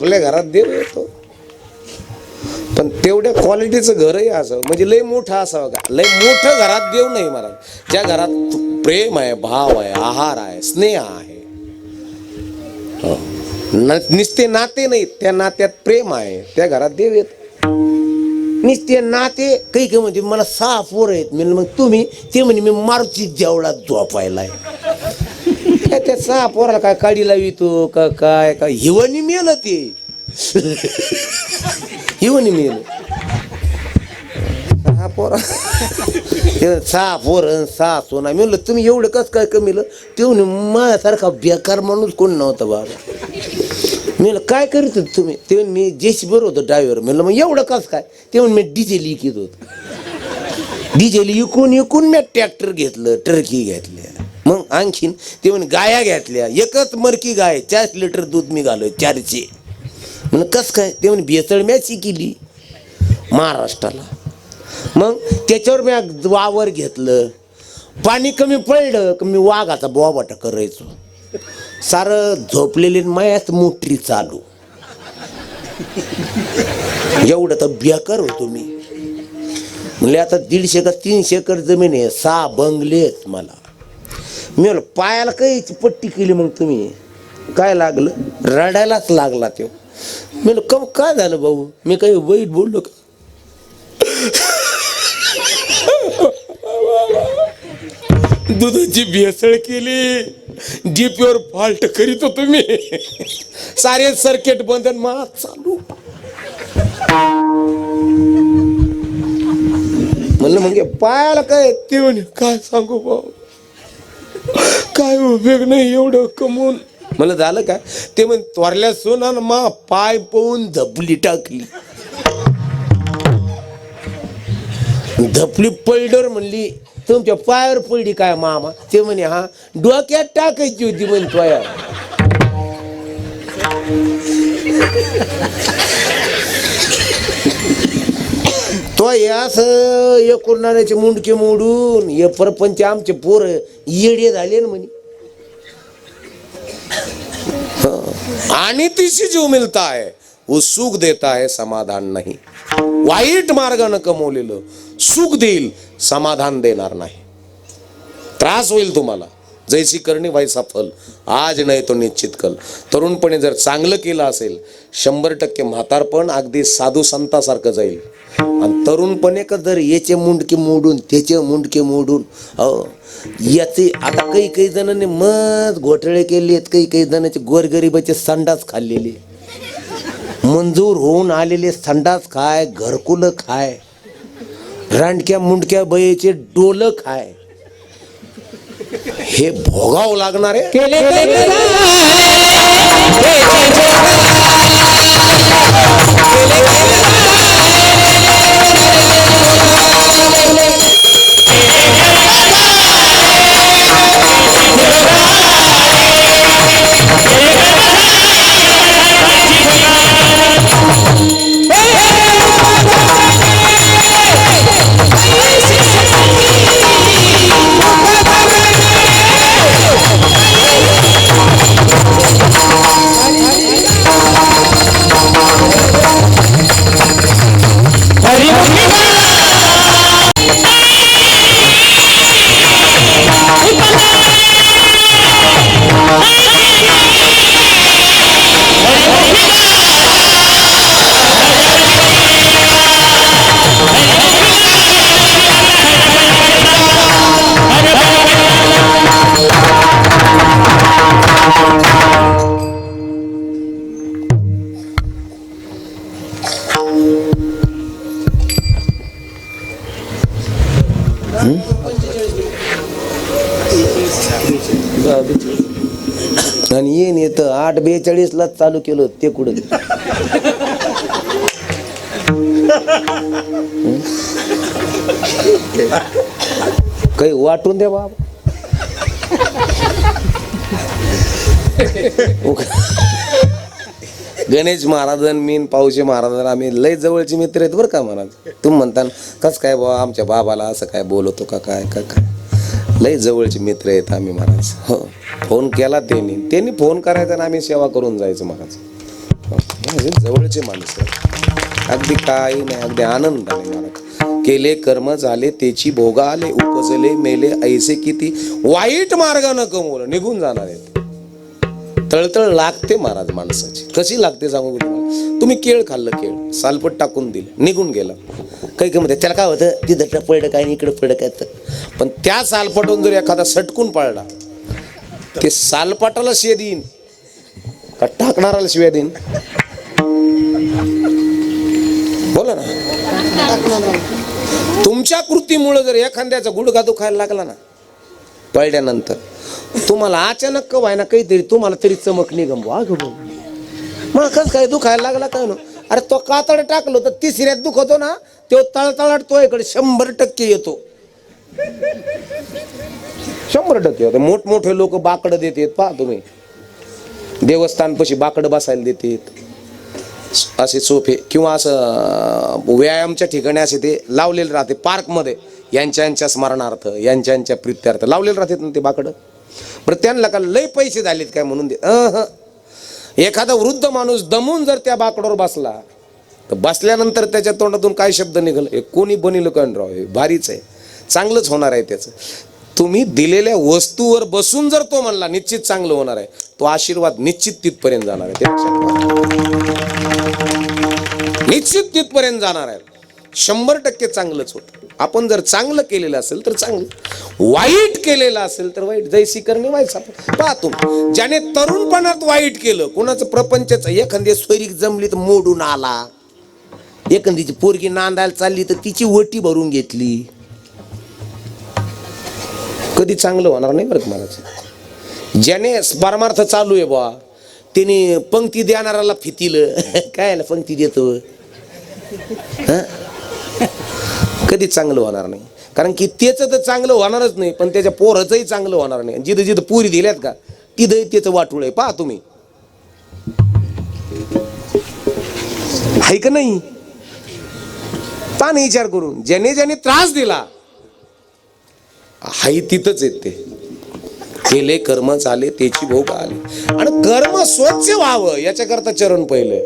आपल्या घरात देव येतो. पण तेवढ्या क्वालिटीचं घरही असावं. म्हणजे लय मोठं असावं का? लय मोठं घरात देव नाही महाराज. ज्या घरात प्रेम आहे भाव आहे आहार आहे स्नेह आहे. नुसते नाते नाही त्या नात्यात प्रेम आहे त्या घरात देव येत. नुसते नाते काही काही म्हणजे मला सहा पोर आहेत. म्हणजे मग तुम्ही ते म्हणजे मी मारुती जेवढा झोपायला काय त्या सहा पोराला काय काडी लावितो का काय काय हिवणी मेल ते. हिवणी मेल. सहा पोरा. सहा पोर सहा सोना मी म्हणलं तुम्ही एवढं कस काय कमीलं ते माझ्यासारखा बेकार माणूस कोण नव्हता बाबा मी म्हणलं काय करीत होत तुम्ही? ते मी जेसी बरोबर होतो ड्रायव्हर म्हणलं मग एवढं कस काय? ते म्हणून मी डिझेल इकित होतो. डिझेल इकून इकून मी ट्रॅक्टर घेतलं टर्की घेतल्या. आणखीन ते म्हणे गाया घेतल्या. एकच मरकी गाय चार लिटर दूध मी घालो चारशे म्हणे कस काय? ते म्हणे भेसळ केली महाराष्ट्राला. मग त्याच्यावर मी वावर घेतलं. पाणी कमी पडलं की मी वाघाचा बोबाटा करायचो. सारं झोपलेली मायाच मोटरी चालू. एवढं तर बेकार होतो मी. म्हणजे आता दीडशे का तीनशे एकर जमीन आहे सहा बंगले आहेत मला. मी म्हणलं पायाला काही पट्टी केली मग तुम्ही. काय लागलं? रडायलाच लागला तो. मी म्हणलं कम काय झालं भाऊ? मी काही वाईट बोललो का? दुधाची भेसळ केली. जीपीवर फॉल्ट करीत होतो मी. सारे सर्किट बंधन मा चालू. म्हणलं म्हणजे पायाला काय? ते म्हणे काय सांगू भाऊ? काय उपयोग नाही एवढं कमवून. मला झालं काय ते म्हण त्वरल्या सोना मा पाय पळून धपली टाकली. धपली पलडर म्हणली तुमच्या पायावर पडली काय मामा? ते म्हणे हा. डोक्यात टाकायची होती म्हणतोय तो यास एकुरणाऱ्याचे मुंडके मोडून हे परपंच आमचे पोर येडे झाले ना म्हणे. आणि तिशी जीव मिळता है वो सुख देता है समाधान नाही. वाईट मार्गानं कमवलेलं सुख देईल समाधान देणार नाही. त्रास होईल तुम्हाला. जैसी करणी व्हायचा फल. आज नाही तो निश्चित कल. तरुणपणे जर चांगलं केलं असेल शंभर टक्के म्हातारपण अगदी साधू संतासारखं जाईल. आणि तरुणपणे का जर याचे मुंडके मोडून त्याचे मुंडके मोडून हो याचे आता काही काही जणांनी मत घोटाळे केले आहेत काही काही जणांचे गोरगरिबाचे संडास खाल्लेले. मंजूर होऊन आलेले संडास खाय घरकुलं खाय. रांडक्या मुंडक्या बयेचे डोलं खाय. हे भोगावं लागणार आहे? आणि येईन येत आठ बेचाळीस लाच चालू केलं ते कुठं? काही वाटून द्या बाबा. गणेश महाराजन मीन मी पावशे आम्ही लय जवळचे मित्र आहेत बरं का महाराज. तुम्ही म्हणता कस काय बाबा आमच्या बाबाला असं काय बोलवतो का काय का काय? लय जवळचे मित्र आहेत आम्ही महाराज हो. फोन केला त्यांनी. त्यांनी फोन करायचा आणि आम्ही सेवा करून जायचं महाराज म्हणजे जवळचे माणसं अगदी काही नाही अगदी आनंद आले महाराज केले कर्म झाले त्याची भोगा आले उपजले मेले ऐसे किती वाईट मार्गानं कमवलं निघून जाणार आहेत. तळतळ लागते महाराज माणसाची. कशी लागते सांगू तुम्ही केळ खाल्लं केळ. सालपट टाकून दिलं. निघून गेलं. काही काही म्हणते त्याला काय होतं? तिथं पडलं काय आणि इकडं पडलं काय तर पण त्या सालपटून जर एखादा सटकून पाळला ते सालपाटाला शिव्या देईन. का टाकणाराला शिव्या देईन? बोला ना. तुमच्या कृतीमुळे जर एखाद्याचा गुडघा दुखायला लागला ना पळल्यानंतर तुम्हाला अचानक का व्हायना काहीतरी तुम्हाला तरी चमक निगम वा ग भाऊ. मग कस काय दुखायला लागला काय ना अरे तो कातड टाकलो तर तिसऱ्यात दुखतो ना तो तळतळाट तो इकडे शंभर टक्के येतो. शंभर टक्के होते. मोठमोठे लोक बाकडं देतात पहा तुम्ही. देवस्थान पशी बाकडं बसायला देतात. असे सोफे किंवा असं व्यायामच्या ठिकाणी असे ते लावलेले राहते पार्कमध्ये यांच्या यांच्या स्मरणार्थ यांच्या यांच्या प्रित्यार्थ लावलेले राहतात ना ते बाकडं? बरं त्यांना का लय पैसे झालेत काय म्हणून दे? एखादा वृद्ध माणूस दमून जर त्या बाकडावर बसला तर बसल्यानंतर त्याच्या तोंडातून काय शब्द निघाल? हे कोणी बनिल कण राव? हे भारीच आहे. चांगलंच होणार आहे त्याचं. तुम्ही दिलेल्या वस्तूवर बसून जर तो म्हणला निश्चित चांगलं होणार आहे तो आशीर्वाद निश्चित तिथपर्यंत जाणार आहे. ते निश्चित तिथपर्यंत जाणार आहे. शंभर टक्के चांगलंच होत. आपण जर चांगलं केलेलं असेल तर चांगलं. वाईट केलेलं असेल तर वाईट. जैसी करणे वाईट आपण. पाहतो ज्याने तरुणपणात वाईट केलं कोणाचं प्रपंचच एखादी स्वैरिक जमली तर मोडून आला. एखादीची पोरगी नांदायला चालली तर तिची वटी भरून घेतली. कधी चांगलं होणार नाही बरं महाराज ज्याने परमार्थ चालू आहे बा त्याने पंक्ती देणाऱ्याला फितील. काय पंक्ती देतो? हा? कधी चांगलं होणार नाही. कारण की त्याचं तर चांगलं होणारच नाही पण त्याच्या पोराचंही चांगलं होणार नाही. जिथं जिथं पुरी दिल्यात का तिथं त्याचं वाटूळ आहे. पहा तुम्ही. आहे का नाही? पहा विचार करून. ज्याने ज्याने त्रास दिला हाय तिथंच येत ते. केले कर्म चाले त्याची भोग आले. आणि कर्म स्वच्छ व्हावं याच्याकरता चरण पहिलं.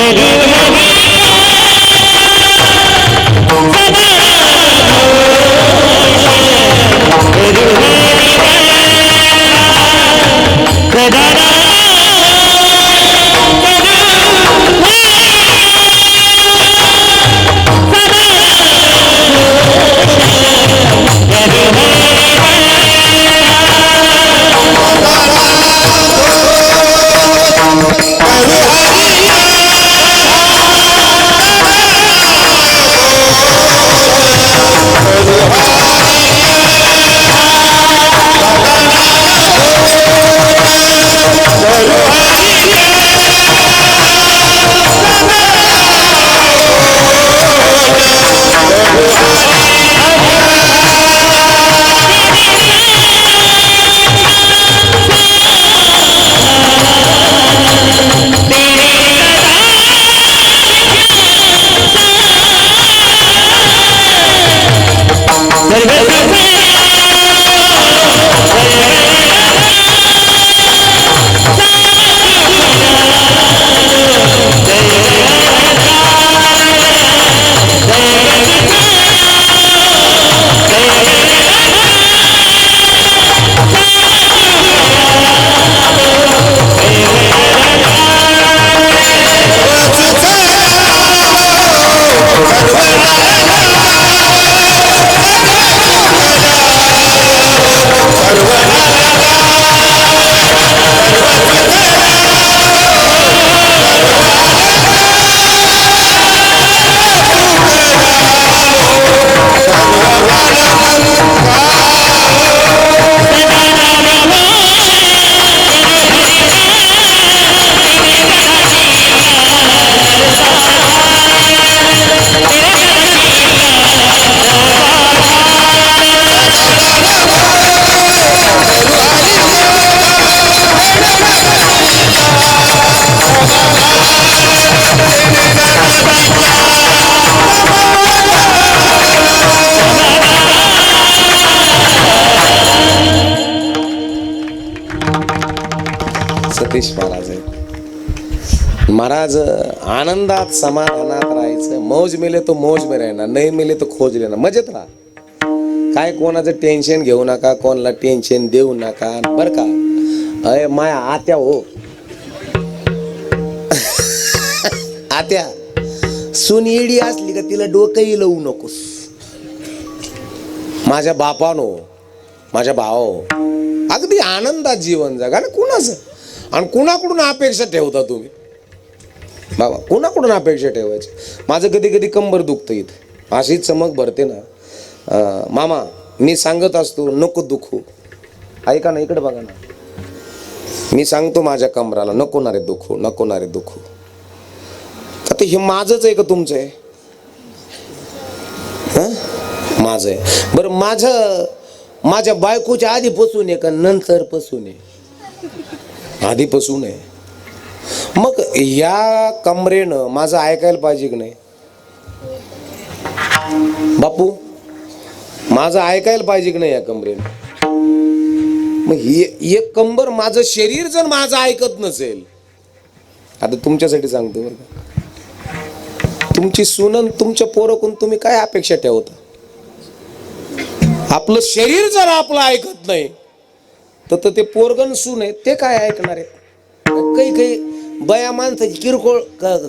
Thank you. महाराज आनंदात समाधानात राहायचं. मौज मिले तो मौज मे राहणार नाही मिले तो खोज लेणार मजेत राहा. काय कोणाचं टेन्शन घेऊ नका कोणाला टेन्शन देऊ नका. बर का? अय माया आत्या हो. आत्या सुन येडी असली का तिला डोकंही लावू नकोस? माझ्या बापानो माझ्या भाव अगदी आनंदात जीवन जगा ना कुणाचं? आणि कुणाकडून अपेक्षा ठेवता तुम्ही? बाबा कुणाकडून अपेक्षा ठेवायची? माझं कधी कधी कंबर दुखतं इथं. अशी चमक भरते ना. आ, मामा मी सांगत असतो नको दुखू. ऐका ना इकडे बघा ना. मी सांगतो माझ्या कमराला नको ना रे दुखू नको ना रे दुखू. आता हे माझंच आहे का तुमचं आहे? हां? माझं आहे. बरं माझं माझ्या बायकोच्या आधीपासून आहे का नंतर पासून आहे? आधीपासून आहे. मग या कमरेनं माझं ऐकायला पाहिजे की नाही? बापू माझं ऐकायला पाहिजे की नाही या कमरेनं? मग हे एक कंबर माझं शरीर जर माझं ऐकत नसेल आता तुमच्यासाठी सांगतो बरं का. तुमची सुनन तुमच्या पोरकून तुम्ही काय अपेक्षा ठेवता? आपलं शरीर जर आपलं ऐकत नाही तर तर ते पोरगण सून आहे ते काय ऐकणार आहे? काही काही बया माणसाची किरकोळ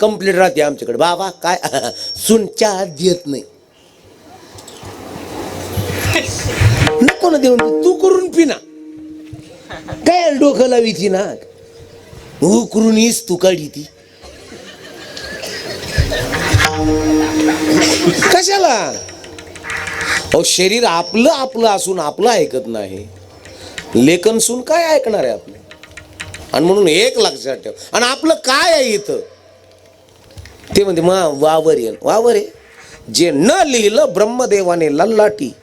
कंप्लीट राहते आमच्याकडे. बाबा काय? सून चहा देत नाही. नको ना देऊन तू करून पिना काय डोकं लावी ती ना हो, उकरून तू काढी ती. कशाला? अहो शरीर आपलं आपलं असून आपलं ऐकत नाही. लेखन सून काय ऐकणार आहे आपलं? आणि म्हणून एक लक्षात ठेव. आणि आपलं काय आहे इथं? ते म्हणते मा वावर येन वावर आहे. जे न लिहिलं ब्रह्मदेवाने लल्लाटी.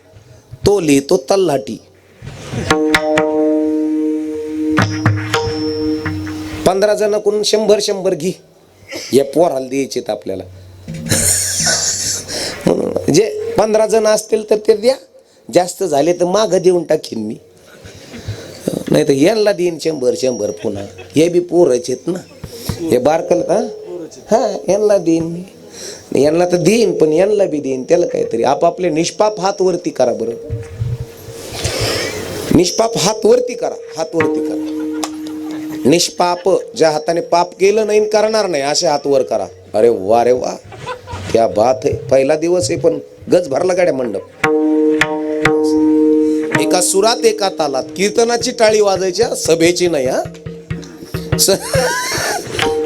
तो लिहितो तल्लाटी. पंधरा जणांकडून शंभर शंभर घे. या पोराला द्यायचेत आपल्याला. जे पंधरा जण असतील तर ते द्या. जास्त झाले तर मागं देऊन टाकीन मी. नाही तर यांना देईन शंभर शंभर पुन्हा. हे बी पोरच आहेत ना. हे बारकल हा हा यांना देईन मी. यांना तर देईन पण यांना बी देईन. त्याला काहीतरी आपापले निष्पाप हात वरती करा बरं. निष्पाप हात वरती करा. हात वरती करा. निष्पाप ज्या हाताने पाप केलं नाही करणार नाही असे हात वर करा. अरे वा रे वा. त्या बात आहे. पहिला दिवस आहे पण गज भरला गाड्या मंडप. एका सुरात एका तालात कीर्तनाची टाळी वाजायच्या सभेची नाही हा?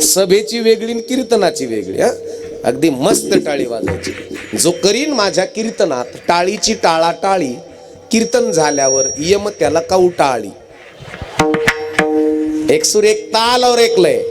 सभेची वेगळी कीर्तनाची वेगळी हा? अगदी मस्त टाळी वाजायची. जो करीन माझ्या कीर्तनात टाळीची टाळा टाळी कीर्तन झाल्यावर यम त्याला काऊ एक सूर एक ताल और एक लय.